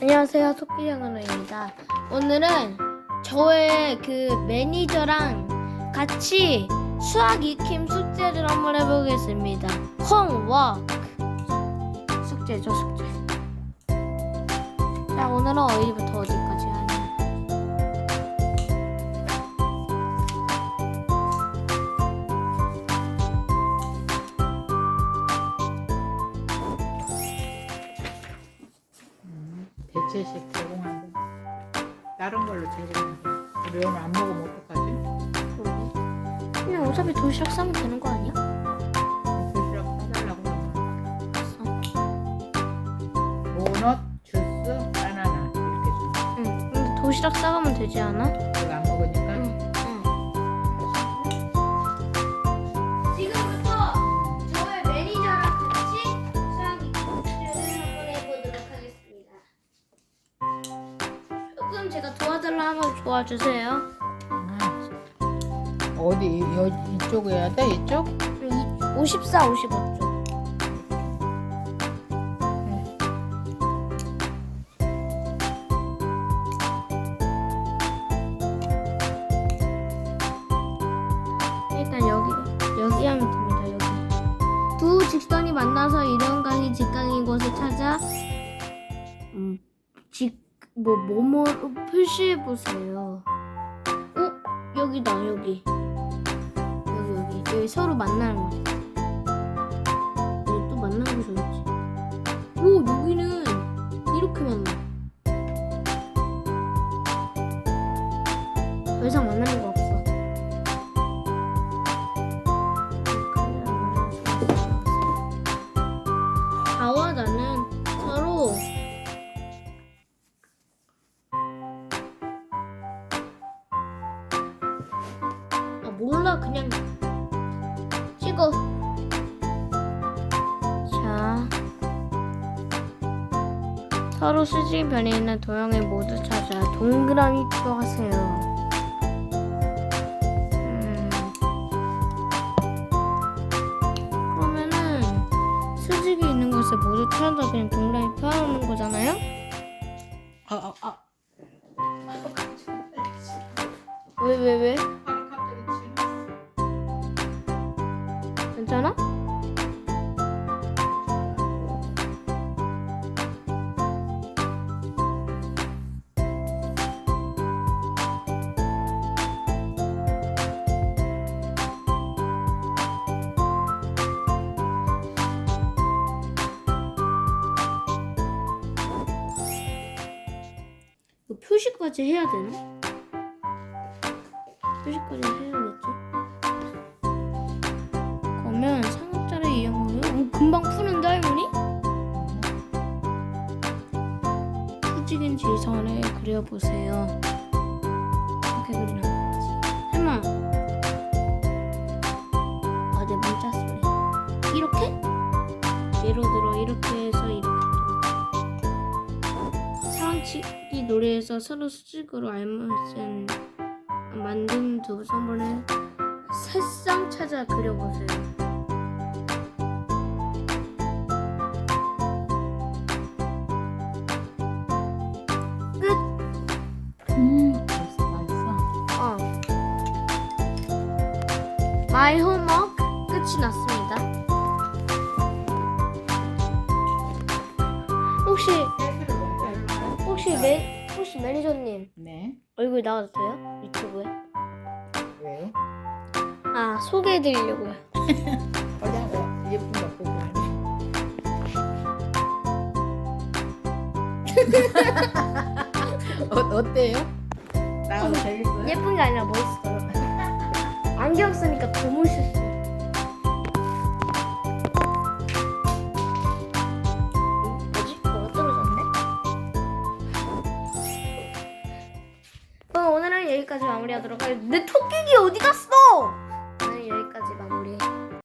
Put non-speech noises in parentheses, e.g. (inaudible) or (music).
안녕하세요 토끼장으로입니다. 오늘은 저의 그 매니저랑 같이 수학 익힘 숙제를 한번 해보겠습니다. 홈워크. 숙제죠 숙제. 자 오늘은 어디부터 어디까지 대체식 제공한대. 다른 걸로 제공한대. 우리 오늘 안 먹으면 어떡하지? 그냥 어차피 도시락 싸면 되는 거 아니야? 도시락 사달라고 하면 어. 도넛, 주스, 바나나 이렇게 줘. 응 근데 도시락 싸가면 되지 않아? 조금 제가 도와달라 하면 도와주세요. 음. 어디 여, 이쪽 해야 돼? 이쪽? 54, 55쪽. 일단 여기 여기 하면 됩니다. 여기 두 직선이 만나서 이런각이 직각인 곳을 찾아 음, 직 뭐 뭐뭐로 표시해 보세요. 어 여기다 여기 여기 여기 여기 서로 만나는 거. 여기 또 만나는 거 좋지. 오 여기는 몰라 그냥 찍어 자 서로 수직 변에 있는 도형을 모두 찾아 동그라미 표하세요 음. 그러면은 수직이 있는 곳에 모두 찾아 그냥 동그라미 펴놓는 거잖아요? 아, 아, 아. 왜 왜 왜? 괜찮아? 표시까지 해야 되나? 표시까지 해야겠지? 그러면 상업자를 이용하면 오, 금방 푸는데 할머니? 수직인 지선을 그려보세요. 이렇게 그리는 거지. 할머. 어제 문자 소리. 이렇게? 예를 들어 이렇게 해서 이렇게. 사랑치기 노래에서 서로 수직으로 알맞은 만든 두 선물을 새쌍 찾아 그려보세요. 마이 홈워크 끝이 났습니다. 혹시? 혹시 매 혹시 매니저님 네. 얼굴 나와도 돼요? 유튜브에? 왜요? 아 소개해드리려고요. (laughs) 어디 어, 예쁜 거 보고. (laughs) 어, 어때요? 나하고 재밌어요? 예쁜 게 아니라 멋있어요. (laughs) 안경 쓰니 여기까지 마무리하도록 하겠습니다. 내 토끼기 어디 갔어?